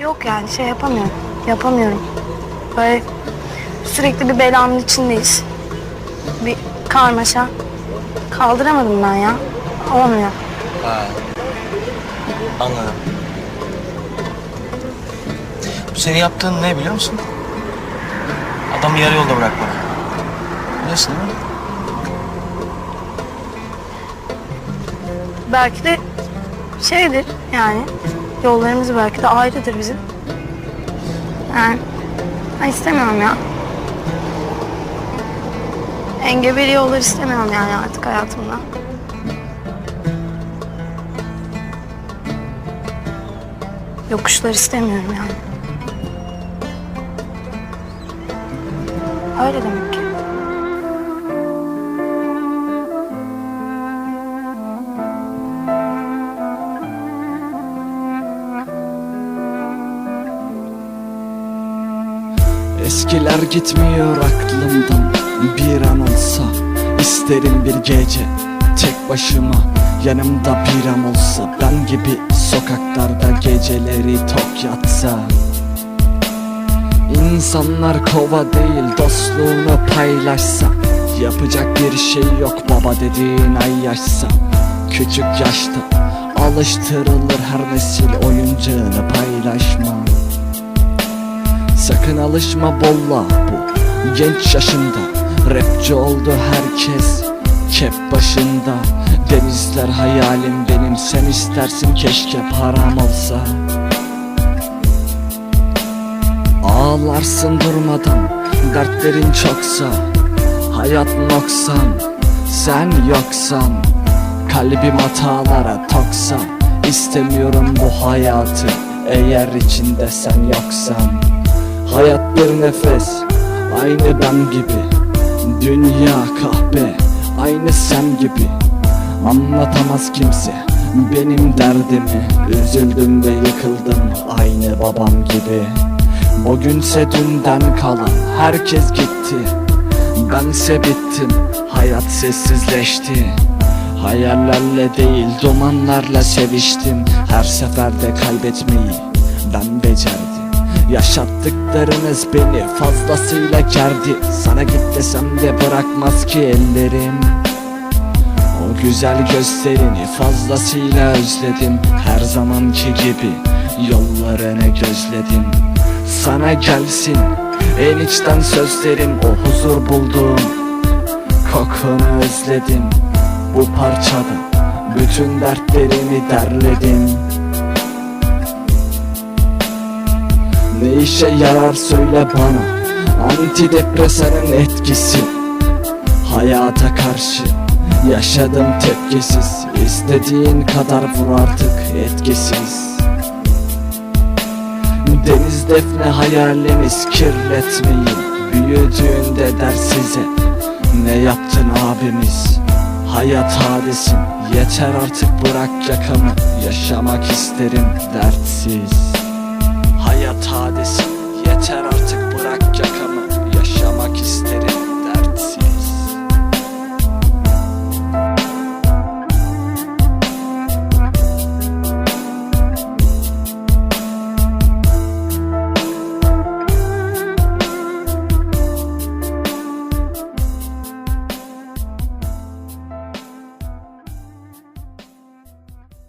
Yok yani şey yapamıyorum. Yapamıyorum. Böyle sürekli bir belanın içindeyiz. Bir karmaşa. Kaldıramadım ben ya. Olmuyor. Ha. Anladım. Bu senin yaptığın ne biliyor musun? Adamı yarı yolda bırakmak. Biliyorsun değil mi? Belki de şeydir yani. Yollarımız belki de ayrıdır bizim. Yani ben istemiyorum ya. Engebeli yollar istemiyorum yani artık hayatımda. Yokuşlar istemiyorum yani. Öyle demek ki. Eskiler gitmiyor aklımdan bir an olsa. İsterim bir gece tek başıma yanımda bir an olsa. Ben gibi sokaklarda geceleri tok yatsa. İnsanlar kova değil dostluğunu paylaşsa. Yapacak bir şey yok baba dediğin ay yaşsa. Küçük yaşta alıştırılır her nesil oyuncağını paylaşma Sakın alışma bolla bu genç yaşında Rapçi oldu herkes kep başında. Denizler hayalim benim sen istersin keşke param olsa. Ağlarsın durmadan dertlerin çoksa Hayat noksan sen yoksan. Kalbim hatalara toksa İstemiyorum bu hayatı eğer içinde sen yoksan Hayat bir nefes Aynı ben gibi. Dünya kahpe Aynı sen gibi. Anlatamaz kimse Benim derdimi. Üzüldüm ve yıkıldım Aynı babam gibi. Bugünse dünden kalan Herkes gitti. Bense bittim Hayat sessizleşti. Hayallerle değil dumanlarla seviştim. Her seferde kaybetmeyi ben becerdim Yaşattıklarınız beni fazlasıyla gerdi. Sana git desem de bırakmaz ki ellerim. O güzel gözlerini fazlasıyla özledim. Her zamanki gibi yollarını gözledim. Sana gelsin en içten sözlerim. O huzur bulduğum kokunu özledim. Bu parçada bütün dertlerimi derledim Ne işe yarar söyle bana. Antidepresanın etkisi. Hayata karşı Yaşadım tepkisiz. İstediğin kadar vur artık etkisiz. Deniz defne hayaliniz kirletmeyin. Büyüdüğünde der size Ne yaptın abimiz? Hayat hadisin. Yeter artık bırak yakamı. Yaşamak isterim dertsiz Hayat hadisi. Yeter artık